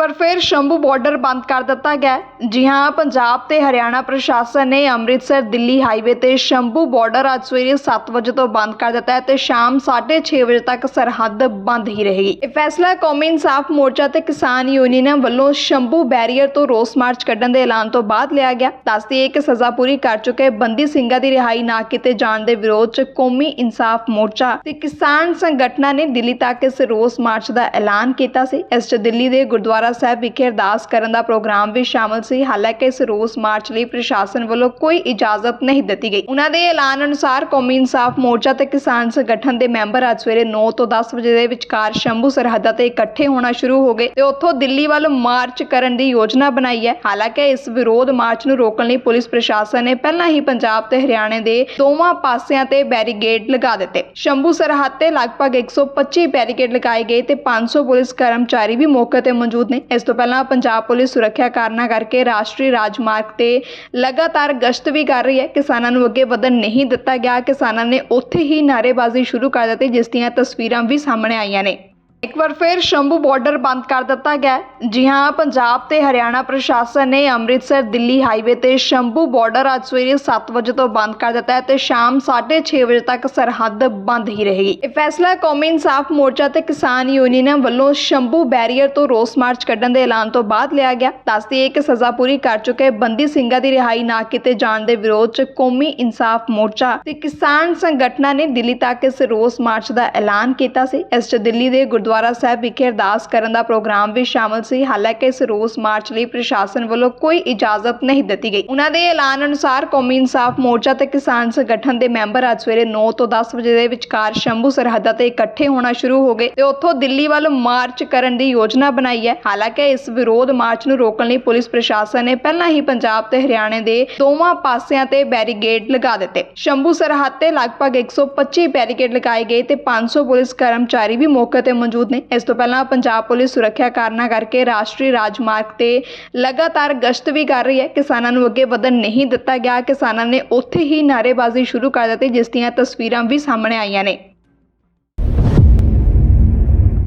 ਵਾਰ ਫਿਰ ਸ਼ੰਭੂ ਬਾਰਡਰ ਬੰਦ ਕਰ ਦਿੱਤਾ ਗਿਆ ਜੀ ਹਾਂ, ਪੰਜਾਬ ਤੇ ਹਰਿਆਣਾ ਪ੍ਰਸ਼ਾਸਨ ਨੇ ਅੰਮ੍ਰਿਤਸਰ, ਦਿੱਲੀ ਹਾਈਵੇ ਤੇ ਸ਼ੰਭੂ ਬਾਰਡਰ ਅੱਜ ਸਵੇਰੇ 7 ਵਜੇ ਤੋਂ ਬੰਦ ਕਰ ਦਿੱਤਾ ਹੈ ਤੇ ਸ਼ਾਮ 6:30 ਵਜੇ ਤੱਕ ਸਰਹੱਦ ਬੰਦ ਹੀ ਰਹੇਗੀ। ਇਹ ਫੈਸਲਾ ਕੌਮੀ ਇਨਸਾਫ ਮੋਰਚਾ ਤੇ ਕਿਸਾਨ ਯੂਨੀਅਨਾਂ ਵੱਲੋਂ ਸ਼ੰਭੂ ਬੈਰੀਅਰ ਤੋਂ ਰੋਸ ਮਾਰਚ ਕੱਢਣ ਦੇ ਐਲਾਨ ਤੋਂ ਬਾਅਦ ਲਿਆ ਗਿਆ। ਦੱਸਦੀ ਹੈ ਕਿ ਸਜ਼ਾ ਪੂਰੀ ਕਰ ਚੁੱਕੇ ਬੰਦੀ ਸਿੰਘਾਂ ਦੀ ਰਿਹਾਈ ਨਾ ਕੀਤੇ ਜਾਣ ਦੇ ਵਿਰੋਧ 'ਚ ਕੌਮੀ ਇਨਸਾਫ ਮੋਰਚਾ ਤੇ ਕਿਸਾਨ ਸੰਗਠਨਾਂ ਨੇ ਦਿੱਲੀ ਤੱਕ ਇਸ ਰੋਸ ਮਾਰਚ ਦਾ ਐਲਾਨ ਕੀਤਾ ਸੀ। ਇਸ 'ਚ ਦਿੱਲੀ ਦੇ ਗੁਰਦੁਆਰਾ ਸਾਹਿਬ ਵਿਖੇ ਅਰਦਾਸ ਕਰਨ ਦਾ ਪ੍ਰੋਗਰਾਮ ਵੀ ਸ਼ਾਮਲ ਸੀ। ਹਾਲਾਂਕਿ ਇਸ ਰੋਸ ਮਾਰਚ ਲਈ ਪ੍ਰਸ਼ਾਸਨ ਵੱਲੋਂ ਕੋਈ ਇਜਾਜ਼ਤ ਨਹੀਂ ਦਿੱਤੀ ਗਈ। ਉਹਨਾਂ ਦੇ ਐਲਾਨ ਅਨੁਸਾਰ ਕੌਮੀ ਇਨਸਾਫ ਮੋਰਚਾ ਤੇ ਕਿਸਾਨ ਸੰਗਠਨ ਦੇ ਮੈਂਬਰ ਅੱਜ ਸਵੇਰੇ 9 ਤੋਂ 10 ਵਜੇ ਦੇ ਵਿਚਕਾਰ ਸ਼ੰਭੂ ਸਰਹੱਦਾਂ ਤੇ ਇਕੱਠੇ ਹੋਣਾ ਸ਼ੁਰੂ ਹੋ ਗਏ ਤੇ ਉੱਥੋਂ ਦਿੱਲੀ ਵੱਲ ਮਾਰਚ ਕਰਨ ਦੀ ਯੋਜਨਾ ਬਣਾਈ ਹੈ। ਹਾਲਾਂਕਿ ਇਸ ਵਿਰੋਧ ਮਾਰਚ ਨੂੰ ਰੋਕਣ ਲਈ ਪੁਲਿਸ ਪ੍ਰਸ਼ਾਸਨ ਨੇ ਪਹਿਲਾਂ ਹੀ ਪੰਜਾਬ ਤੇ ਹਰਿਆਣੇ ਦੇ ਦੋਵਾਂ ਪਾਸਿਆਂ ਤੇ ਬੈਰੀਗੇਡ ਲਗਾ ਦਿੱਤੇ। ਸ਼ੰਭੂ ਸਰਹੱਦ ਤੇ ਲਗਭਗ 125 ਬੈਰੀਕੇਡ ਲਗਾਏ ਗਏ ਤੇ 500 ਪੁਲਿਸ ਕਰਮਚਾਰੀ ਵੀ ਮੌਕੇ ਤੇ ਮੌਜੂਦ ਨੇ। ਇਸ ਤੋਂ ਪਹਿਲਾਂ ਪੰਜਾਬ ਪੁਲਿਸ ਸੁਰੱਖਿਆ ਕਾਰਨਾਂ ਕਰਕੇ ਰਾਸ਼ਟਰੀ ਰਾਜਮਾਰਗ ਤੇ ਲਗਾਤਾਰ ਗਸ਼ਤ ਵੀ ਕਰ ਰਹੀ ਹੈ। ਕਿਸਾਨਾਂ ਨੂੰ ਅੱਗੇ ਵਧਣ ਨਹੀਂ ਦਿੱਤਾ ਗਿਆ। ਕਿਸਾਨਾਂ ਨੇ ਉੱਥੇ ਹੀ ਨਾਅਰੇਬਾਜ਼ੀ ਸ਼ੁਰੂ ਕਰ ਦਿੱਤੀ, ਜਿਸ ਦੀਆਂ ਤਸਵੀਰਾਂ ਵੀ ਸਾਹਮਣੇ ਆਈਆਂ ਨੇ। ਇੱਕ ਵਾਰ ਫਿਰ ਸ਼ੰਭੂ ਬਾਰਡਰ ਬੰਦ ਕਰ ਦਿੱਤਾ ਗਿਆ ਜੀ ਹਾਂ, ਪੰਜਾਬ ਤੇ ਹਰਿਆਣਾ ਪ੍ਰਸ਼ਾਸਨ ਨੇ ਅੰਮ੍ਰਿਤਸਰ, ਦਿੱਲੀ ਹਾਈਵੇ ਤੇ ਸ਼ੰਭੂ ਬਾਰਡਰ ਅੱਜ ਸਵੇਰੇ 7 ਵਜੇ ਤੋਂ ਬੰਦ ਕਰ ਦਿੱਤਾ ਹੈ ਤੇ ਸ਼ਾਮ 6:30 ਵਜੇ ਤੱਕ ਸਰਹੱਦ ਬੰਦ ਹੀ ਰਹੇਗੀ। ਇਹ ਫੈਸਲਾ ਕੌਮੀ ਇਨਸਾਫ ਮੋਰਚਾ ਤੇ ਕਿਸਾਨ ਯੂਨੀਅਨਾਂ ਵੱਲੋਂ ਸ਼ੰਭੂ ਬੈਰੀਅਰ ਤੋਂ ਰੋਸ ਮਾਰਚ ਕੱਢਣ ਦੇ ਐਲਾਨ ਤੋਂ ਬਾਅਦ ਲਿਆ ਗਿਆ। ਦੱਸਦੀ ਹੈ ਕਿ ਸਜ਼ਾ ਪੂਰੀ ਕਰ ਚੁੱਕੇ ਬੰਦੀ ਸਿੰਘਾਂ ਦੀ ਰਿਹਾਈ ਨਾ ਕੀਤੇ ਜਾਣ ਦੇ ਵਿਰੋਧ 'ਚ ਕੌਮੀ ਇਨਸਾਫ ਮੋਰਚਾ ਤੇ ਕਿਸਾਨ ਸੰਗਠਨਾਂ ਨੇ ਦਿੱਲੀ ਤੱਕ ਇਸ ਰੋਸ ਮਾਰਚ ਦਾ ਐਲਾਨ ਕੀਤਾ ਸੀ। ਇਸ 'ਚ ਦਿੱਲੀ ਦੇ ਗੁਰਦੁਆਰਾ ਸਾਹਿਬ ਵਿਖੇ ਅਰਦਾਸ ਕਰਨ ਦਾ ਪ੍ਰੋਗਰਾਮ ਵੀ ਸ਼ਾਮਲ ਸੀ। ਹਾਲਾਂਕਿ ਇਸ ਰੋਸ ਮਾਰਚ ਲਈ ਪ੍ਰਸ਼ਾਸਨ ਵੱਲੋਂ ਕੋਈ ਇਜਾਜ਼ਤ ਨਹੀਂ ਦਿੱਤੀ ਗਈ। ਉਹਨਾਂ ਦੇ ਐਲਾਨ ਅਨੁਸਾਰ ਕੌਮੀ ਇਨਸਾਫ ਮੋਰਚਾ ਤੇ ਕਿਸਾਨ ਸੰਗਠਨ ਦੇ ਮੈਂਬਰ ਅੱਜ ਸਵੇਰੇ 9 ਤੋਂ 10 ਵਜੇ ਦੇ ਵਿਚਕਾਰ ਸ਼ੰਭੂ ਸਰਹੱਦਾਂ ਤੇ ਇਕੱਠੇ ਹੋਣਾ ਸ਼ੁਰੂ ਹੋ ਗਏ ਤੇ ਉੱਥੋਂ ਦਿੱਲੀ ਵੱਲ ਮਾਰਚ ਕਰਨ ਦੀ ਯੋਜਨਾ ਬਣਾਈ ਹੈ। ਹਾਲਾਂਕਿ ਇਸ ਵਿਰੋਧ ਮਾਰਚ ਨੂੰ ਰੋਕਣ ਲਈ ਪੁਲਿਸ ਪ੍ਰਸ਼ਾਸਨ ਨੇ ਪਹਿਲਾਂ ਹੀ ਪੰਜਾਬ ਤੇ ਹਰਿਆਣੇ ਦੇ ਦੋਵਾਂ ਪਾਸਿਆਂ ਤੇ ਬੈਰੀਗੇਡ ਲਗਾ ਦਿੱਤੇ। ਸ਼ੰਭੂ ਸਰਹੱਦ ਤੇ ਲਗਭਗ 125 ਬੈਰੀਕੇਡ ਲਗਾਏ ਗਏ ਤੇ 500 ਪੁਲਿਸ ਕਰਮਚਾਰੀ ਵੀ ਮੌਕੇ ਤੇ ਮੌਜੂਦ ਨੇ। ਇਸ ਤੋਂ ਪਹਿਲਾਂ ਪੰਜਾਬ ਪੁਲਿਸ ਸੁਰੱਖਿਆ ਕਾਰਨਾਂ ਕਰਕੇ ਰਾਸ਼ਟਰੀ ਰਾਜਮਾਰਗ ਤੇ ਲਗਾਤਾਰ ਗਸ਼ਤ ਵੀ ਕਰ ਰਹੀ ਹੈ। ਕਿਸਾਨਾਂ ਨੂੰ ਅੱਗੇ ਵਧਣ ਨਹੀਂ ਦਿੱਤਾ ਗਿਆ। ਕਿਸਾਨਾਂ ਨੇ ਉੱਥੇ ਹੀ ਨਾਅਰੇਬਾਜ਼ੀ ਸ਼ੁਰੂ ਕਰ ਦਿੱਤੀ, ਜਿਸ ਦੀਆਂ ਤਸਵੀਰਾਂ ਵੀ ਸਾਹਮਣੇ ਆਈਆਂ ਨੇ।